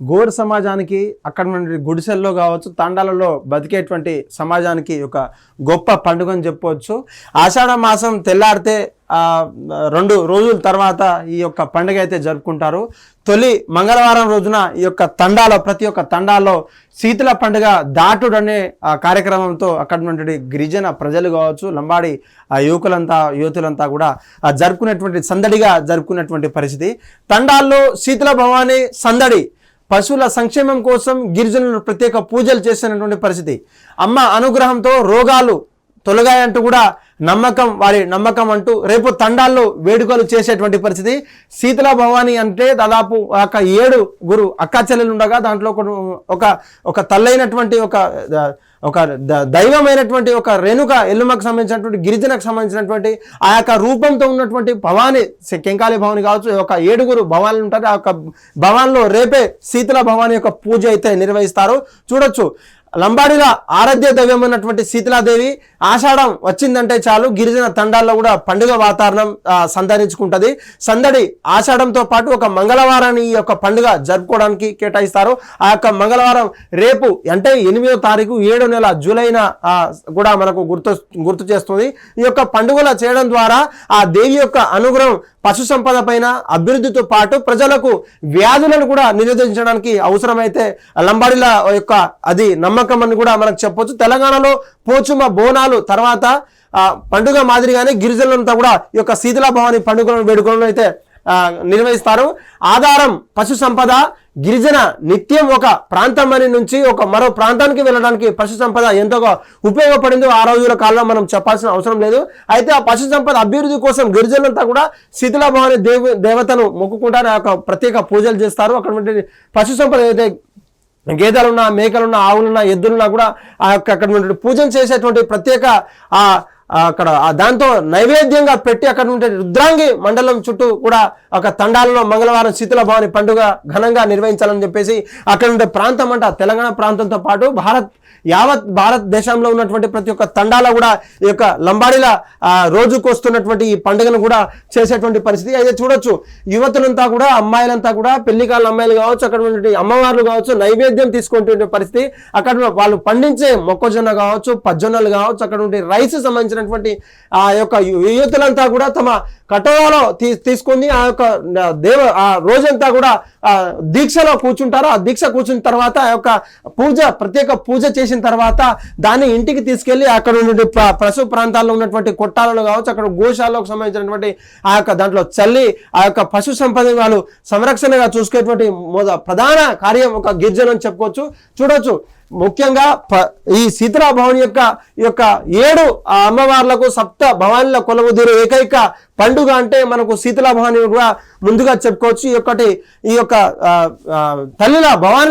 గోరు సమాజానికి అక్కడ నుండి గుడిసెల్లో కావచ్చు తాండాలలో బతికేటువంటి సమాజానికి ఒక గొప్ప పండుగ అని చెప్పవచ్చు. ఆషాఢ మాసం తెల్లారితే రెండు రోజుల తర్వాత ఈ యొక్క పండుగ అయితే జరుపుకుంటారు. తొలి మంగళవారం రోజున ఈ యొక్క తండాలో ప్రతి ఒక్క తండాలో శీతల పండుగ దాటుడు అనే ఆ కార్యక్రమంతో అక్కడ నుండి గిరిజన ప్రజలు కావచ్చు లంబాడి ఆ యువకులంతా యువతులంతా కూడా జరుపుకునేటువంటి సందడిగా జరుపుకునేటువంటి పరిస్థితి. తండాల్లో శీతల భవాని సందడి పశువుల సంక్షేమం కోసం గిరిజనులు ప్రత్యేక పూజలు చేసినటువంటి పరిస్థితి. అమ్మ అనుగ్రహంతో రోగాలు తొలగాయంటూ కూడా నమ్మకం వారి నమ్మకం అంటూ రేపు తండాల్లో వేడుకలు చేసేటువంటి పరిస్థితి. శీతల భవాని అంటే దాదాపు ఒక ఏడు గురు అక్కా చెల్లెలు ఉండగా దాంట్లో ఒక ఒక తల్లైనటువంటి ఒక ఒక ద- దైవమైనటువంటి ఒక రేణుక ఎల్లుమకు సంబంధించినటువంటి గిరిజనకు సంబంధించినటువంటి ఆ యొక్క రూపంతో ఉన్నటువంటి భవాని కెంకాళి భవాని కావచ్చు ఒక ఏడుగురు భవాన్లు ఉంటారు ఆ యొక్క భవాన్లో రేపే శీతల భవాని యొక్క పూజ అయితే నిర్వహిస్తారు. చూడొచ్చు. లంబాడిలో ఆరాధ్య దైవమైనటువంటి శీతలాదేవి ఆషాఢం వచ్చిందంటే చాలు. గిరిజన తండాల్లో కూడా పండుగ వాతావరణం సంతరించుకుంటుంది సందడి ఆషాఢంతో పాటు ఒక మంగళవారాన్ని ఈ యొక్క పండుగ జరుపుకోవడానికి కేటాయిస్తారు. ఆ యొక్క మంగళవారం రేపు అంటే ఎనిమిదో తారీఖు ఏడో నెల జూలైన కూడా మనకు గుర్తు గుర్తు చేస్తుంది. ఈ యొక్క పండుగల చేయడం ద్వారా ఆ దేవి యొక్క అనుగ్రహం పశు సంపద పైన అభివృద్ధితో పాటు ప్రజలకు వ్యాధులను కూడా నిరోధించడానికి అవసరమైతే లంబాడిల యొక్క అది నమ్మ నమ్మకం అని కూడా మనకు చెప్పొచ్చు. తెలంగాణలో పోచుమ బోనాలు తర్వాత పండుగ మాదిరిగానే గిరిజనులంతా కూడా ఈ యొక్క శీతల భవాని పండుగలను వేడుకలను అయితే నిర్వహిస్తారు. ఆధారం పశు సంపద గిరిజన నిత్యం ఒక ప్రాంతం అని నుంచి ఒక మరో ప్రాంతానికి వెళ్ళడానికి పశు సంపద ఎంతగా ఉపయోగపడిందో ఆ రోజుల కాలంలో మనం చెప్పాల్సిన అవసరం లేదు. అయితే ఆ పశు సంపద అభివృద్ధి కోసం గిరిజనులంతా కూడా శీతల భవాని దేవ దేవతను మొక్కుకుంటారు ఆ యొక్క ప్రత్యేక పూజలు చేస్తారు. అక్కడ పశు సంపద ఏదైతే గేదెలున్నా మేకలున్నా ఆవులున్నా ఎద్దులున్నా కూడా ఆ యొక్క అక్కడ పూజలు చేసేటువంటి ప్రత్యేక ఆ అక్కడ దాంతో నైవేద్యంగా పెట్టి అక్కడ ఉండే రుద్రాంగి మండలం చుట్టూ కూడా ఒక తండాలలో మంగళవారం శీతల భవాని పండుగ ఘనంగా నిర్వహించాలని చెప్పేసి అక్కడ ఉండే ప్రాంతం అంట తెలంగాణ ప్రాంతంతో పాటు భారత్ యావత్ భారతదేశంలో ఉన్నటువంటి ప్రతి ఒక్క తండాలో కూడా ఈ యొక్క లంబాడీల రోజుకు వస్తున్నటువంటి ఈ పండుగను కూడా చేసేటువంటి పరిస్థితి. అయితే చూడొచ్చు యువతులంతా కూడా అమ్మాయిలంతా కూడా పెళ్ళి అమ్మాయిలు కావచ్చు అక్కడ ఉన్నటువంటి అమ్మవార్లు కావచ్చు నైవేద్యం తీసుకుంటున్న పరిస్థితి. అక్కడ వాళ్ళు పండించే మొక్కజొన్న కావచ్చు పజ్జొన్నలు కావచ్చు అక్కడ ఉండే రైస్ సంబంధించినటువంటి ఆ యొక్క యువతులంతా కూడా తమ కటోరాలో తీ తీసుకుని ఆ యొక్క దేవ ఆ రోజంతా కూడా ఆ దీక్షలో కూర్చుంటారు. ఆ దీక్ష కూర్చున్న తర్వాత ఆ యొక్క పూజ ప్రత్యేక పూజ చేసిన తర్వాత దాన్ని ఇంటికి తీసుకెళ్ళి అక్కడ ఉన్నటువంటి ప్రసవ పశు ప్రాంతాల్లో ఉన్నటువంటి కొట్టాలలో కావచ్చు అక్కడ గోశాలకు సంబంధించినటువంటి ఆ యొక్క దాంట్లో చల్లి ఆ యొక్క పశు సంపద వాళ్ళు సంరక్షణగా చూసుకునేటువంటి ప్రధాన కార్యం ఒక గిరిజన అని చెప్పుకోవచ్చు. చూడొచ్చు. ముఖ్యంగా ప- ఈ సీతరా భవన్ యొక్క ఈ యొక్క ఏడు ఆ అమ్మవార్లకు సప్త భవానీల కొలవుదీరు ఏకైక పండుగ అంటే మనకు శీతలా భవాని కూడా ముందుగా చెప్పుకోవచ్చు. ఈ యొక్కటి ఈ యొక్క ఆ, ఆ, తల్లిల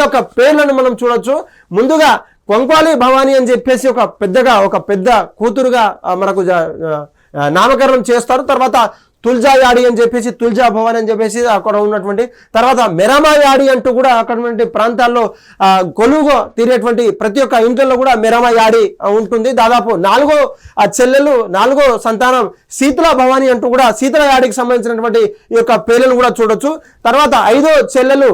యొక్క పేర్లను మనం చూడొచ్చు. ముందుగా కొంకాలి భవాని అని చెప్పేసి ఒక పెద్దగా ఒక పెద్ద కూతురుగా మనకు నామకరణం చేస్తారు. తర్వాత తుల్జా యాడి అని చెప్పేసి తుల్జా భవన్ అని చెప్పేసి అక్కడ ఉన్నటువంటి తర్వాత మెరమా యాడి అంటూ కూడా అక్కడ ప్రాంతాల్లో ఆ, తీరేటువంటి ప్రతి ఒక్క ఇంట్లో కూడా మెరమా యాడి ఉంటుంది. దాదాపు నాలుగో ఆ చెల్లెలు నాలుగో సంతానం శీతల భవాని అంటూ కూడా శీతల యాడికి సంబంధించినటువంటి ఈ యొక్క పేర్లను కూడా చూడొచ్చు. తర్వాత ఐదో చెల్లెలు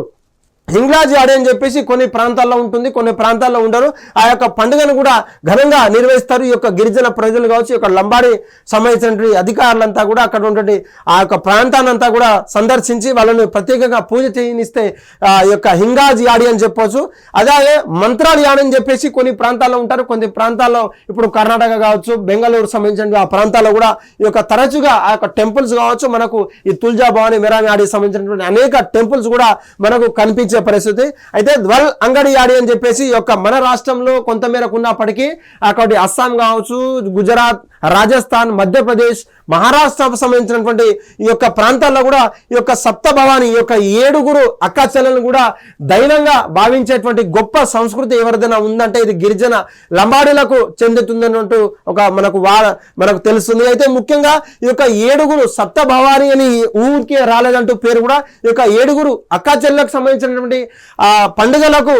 హింగ్లాజ్ ఆడే అని చెప్పేసి కొన్ని ప్రాంతాల్లో ఉంటుంది కొన్ని ప్రాంతాల్లో ఉండరు. ఆ యొక్క పండుగను కూడా ఘనంగా నిర్వహిస్తారు. ఈ యొక్క గిరిజన ప్రజలు కావచ్చు ఈ యొక్క లంబాడి సంబంధించినటువంటి అధికారులంతా కూడా అక్కడ ఉన్నటువంటి ఆ యొక్క ప్రాంతాన్నంతా కూడా సందర్శించి వాళ్ళని ప్రత్యేకంగా పూజ చేయనిస్తే ఆ యొక్క హింగాజ్ ఆడి అని చెప్పొచ్చు. అలాగే మంత్రాలు యాడి అని చెప్పేసి కొన్ని ప్రాంతాల్లో ఉంటారు. కొన్ని ప్రాంతాల్లో ఇప్పుడు కర్ణాటక కావచ్చు బెంగళూరు సంబంధించిన ఆ ప్రాంతాల్లో కూడా ఈ యొక్క తరచుగా ఆ యొక్క టెంపుల్స్ కావచ్చు మనకు ఈ తుల్జా భవాని మెరామి ఆడి సంబంధించినటువంటి అనేక టెంపుల్స్ కూడా మనకు కనిపించే పరిస్థితి. అయితే ద్వల్ అంగడి ఆడి అని చెప్పేసి యొక్క మన రాష్ట్రంలో కొంతమేరకు ఉన్నప్పటికీ అక్కడి అస్సాం కావచ్చు గుజరాత్ రాజస్థాన్ మధ్యప్రదేశ్ మహారాష్ట్రకు సంబంధించినటువంటి ఈ యొక్క ప్రాంతాల్లో కూడా ఈ యొక్క సప్త భవాని ఈ యొక్క ఏడుగురు అక్క చెల్లెలను కూడా దైనంగా భావించేటువంటి గొప్ప సంస్కృతి ఎవరిదైనా ఉందంటే ఇది గిరిజన లంబాడీలకు చెందుతుందన్నట్టు ఒక మనకు వా మనకు తెలుస్తుంది. అయితే ముఖ్యంగా ఈ యొక్క ఏడుగురు సప్త భవాని అని ఊరికి రాలేదంటూ పేరు కూడా ఈ యొక్క ఏడుగురు అక్క చెల్లెలకు సంబంధించినటువంటి ఆ పండుగలకు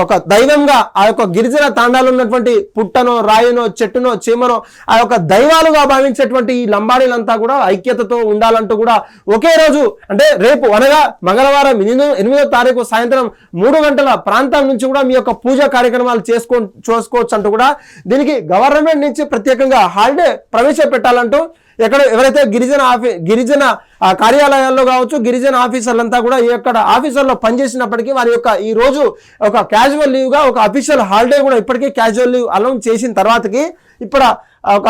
ఒక దైవంగా ఆ యొక్క గిరిజన తాండాలు ఉన్నటువంటి పుట్టనో రాయినో చెట్టునో చీమనో ఆ యొక్క దైవాలుగా భావించేటువంటి ఈ లంబాడీలంతా కూడా ఐక్యతతో ఉండాలంటూ కూడా ఒకే రోజు అంటే రేపు అనగా మంగళవారం ఎనిమిదో ఎనిమిదో తారీఖు సాయంత్రం మూడు గంటల ప్రాంతం నుంచి కూడా మీ యొక్క పూజా కార్యక్రమాలు చేసుకో చూసుకోవచ్చు అంటూ కూడా దీనికి గవర్నమెంట్ నుంచి ప్రత్యేకంగా హాలిడే ప్రవేశపెట్టాలంటూ ఎక్కడ ఎవరైతే గిరిజన ఆఫీ గిరిజన కార్యాలయాల్లో కావచ్చు గిరిజన ఆఫీసర్లంతా కూడా ఈ యొక్క ఆఫీసర్లో పనిచేసినప్పటికీ వారి యొక్క ఈ రోజు ఒక క్యాజువల్ లీవ్గా ఒక అఫీషియల్ హాలిడే కూడా ఇప్పటికీ క్యాజువల్ లీవ్ అనౌన్స్ చేసిన తర్వాతకి ఇప్పుడు ఒక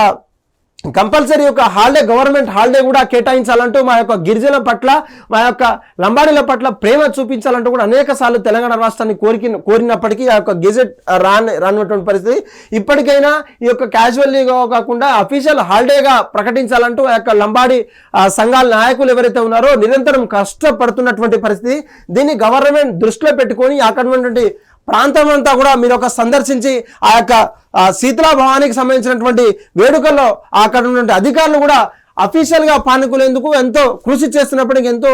కంపల్సరీ ఒక హాలిడే గవర్నమెంట్ హాలిడే కూడా కేటాయించాలంటూ మా యొక్క గిరిజన పట్ల మా యొక్క లంబాడీల పట్ల ప్రేమ చూపించాలంటూ కూడా అనేక సార్లు తెలంగాణ రాష్ట్రాన్ని కోరికి కోరినప్పటికీ ఆ యొక్క గెజెట్ రాని రానటువంటి పరిస్థితి. ఇప్పటికైనా ఈ యొక్క క్యాజువల్లీగా కాకుండా అఫీషియల్ హాలిడేగా ప్రకటించాలంటూ ఆ యొక్క లంబాడి సంఘాల నాయకులు ఎవరైతే ఉన్నారో నిరంతరం కష్టపడుతున్నటువంటి పరిస్థితి. దీన్ని గవర్నమెంట్ దృష్టిలో పెట్టుకొని అక్కడ ఉన్నటువంటి ప్రాంతం అంతా కూడా మీరు ఒక సందర్శించి ఆ యొక్క శీతలా భవానికి సంబంధించినటువంటి వేడుకల్లో అక్కడ ఉన్నటువంటి అధికారులు కూడా అఫీషియల్గా పానుకునేందుకు ఎంతో కృషి చేస్తున్నప్పటికీ ఎంతో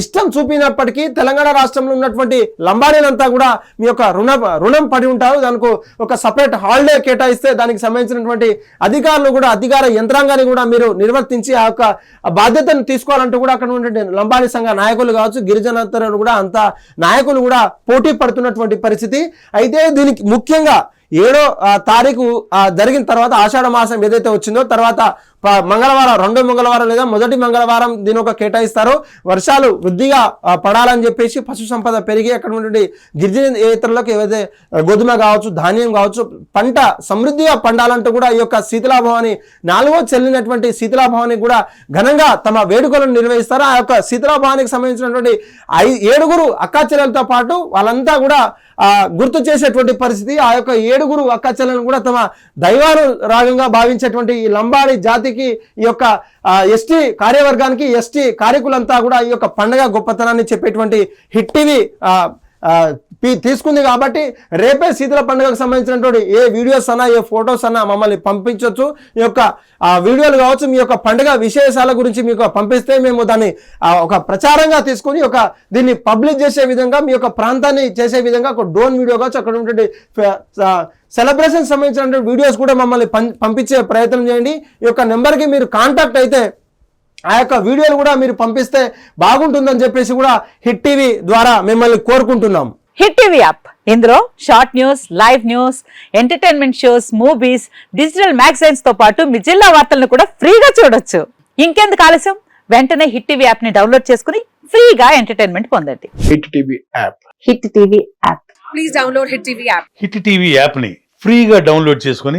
ఇష్టం చూపినప్పటికీ తెలంగాణ రాష్ట్రంలో ఉన్నటువంటి లంబాడీలంతా కూడా మీ యొక్క రుణ రుణం పడి ఉంటారు. దానికి ఒక సపరేట్ హాలిడే కేటాయిస్తే దానికి సంబంధించినటువంటి అధికారులు కూడా అధికార యంత్రాంగాన్ని కూడా మీరు నిర్వర్తించి ఆ యొక్క బాధ్యతను తీసుకోవాలంటూ కూడా అక్కడ ఉన్నటువంటి లంబాడీ సంఘ నాయకులు కావచ్చు గిరిజనతరులు కూడా అంత నాయకులు కూడా పోటీ పడుతున్నటువంటి పరిస్థితి. అయితే దీనికి ముఖ్యంగా ఏడో తారీఖు జరిగిన తర్వాత ఆషాఢ మాసం ఏదైతే వచ్చిందో తర్వాత మంగళవారం రెండో మంగళవారం లేదా మొదటి మంగళవారం దీని ఒక కేటాయిస్తారు. వర్షాలు వృద్ధిగా పడాలని చెప్పేసి పశు సంపద పెరిగి అక్కడ ఉన్నటువంటి గిరిజనేతరులకు ఏవైతే గోధుమ కావచ్చు ధాన్యం కావచ్చు పంట సమృద్ధిగా పండాలంటూ కూడా ఈ యొక్క శీతలాభవాన్ని నాలుగో చెల్లినటువంటి శీతలాభవాన్ని కూడా ఘనంగా తమ వేడుకలను నిర్వహిస్తారు. ఆ యొక్క శీతలాభవానికి సంబంధించినటువంటి ఐ ఏడుగురు అక్కాచెల్లెలతో పాటు వాళ్ళంతా కూడా గుర్తు చేసేటువంటి పరిస్థితి. ఆ యొక్క ఏడుగురు అక్కాచెల్లెలను కూడా తమ దైవాను రాగంగా భావించేటువంటి ఈ లంబాడి జాతి ఎస్టీకి ఈ యొక్క ఎస్టీ కార్యవర్గానికి ఎస్టీ కార్యకులంతా కూడా ఈ యొక్క పండగ గొప్పతనాన్ని చెప్పేటువంటి హిట్ టీవీ ఆ, తీసుకుంది కాబట్టి రేపే శీతల పండుగకు సంబంధించినటువంటి ఏ వీడియోస్ అన్నా ఏ ఫొటోస్ అన్నా మమ్మల్ని పంపించవచ్చు ఈ యొక్క వీడియోలు కావచ్చు మీ యొక్క పండుగ విశేషాల గురించి మీకు పంపిస్తే మేము దాన్ని ఒక ప్రచారంగా తీసుకొని ఒక దీన్ని పబ్లిష్ చేసే విధంగా మీ యొక్క ప్రాంతాన్ని చేసే విధంగా ఒక డ్రోన్ వీడియో కావచ్చు అక్కడ ఉన్నటువంటి సెలబ్రేషన్ సంబంధించినటువంటి వీడియోస్ కూడా మమ్మల్ని పం- పంపించే ప్రయత్నం చేయండి. ఈ యొక్క నెంబర్కి మీరు కాంటాక్ట్ అయితే ఆ యొక్క వీడియోలు కూడా మీరు పంపిస్తే బాగుంటుందని చెప్పేసి కూడా హిట్ టీవీ ద్వారా మిమ్మల్ని కోరుకుంటున్నాం. Hit TV app. ఇందులో short news live news entertainment shows movies digital మ్యాగజైన్స్తో పాటు మీ జిల్లా వార్తలను కూడా ఫ్రీగా చూడొచ్చు. ఇంకెందుకు ఆలస్యం? వెంటనే హిట్ టీవీ యాప్ని డౌన్లోడ్ చేసుకుని ఫ్రీగా ఎంటర్టైన్మెంట్ పొందండి. Hit TV app. Hit TV app. Please download Hit TV app. Hit TV యాప్ని ఫ్రీగా డౌన్లోడ్ చేసుకొని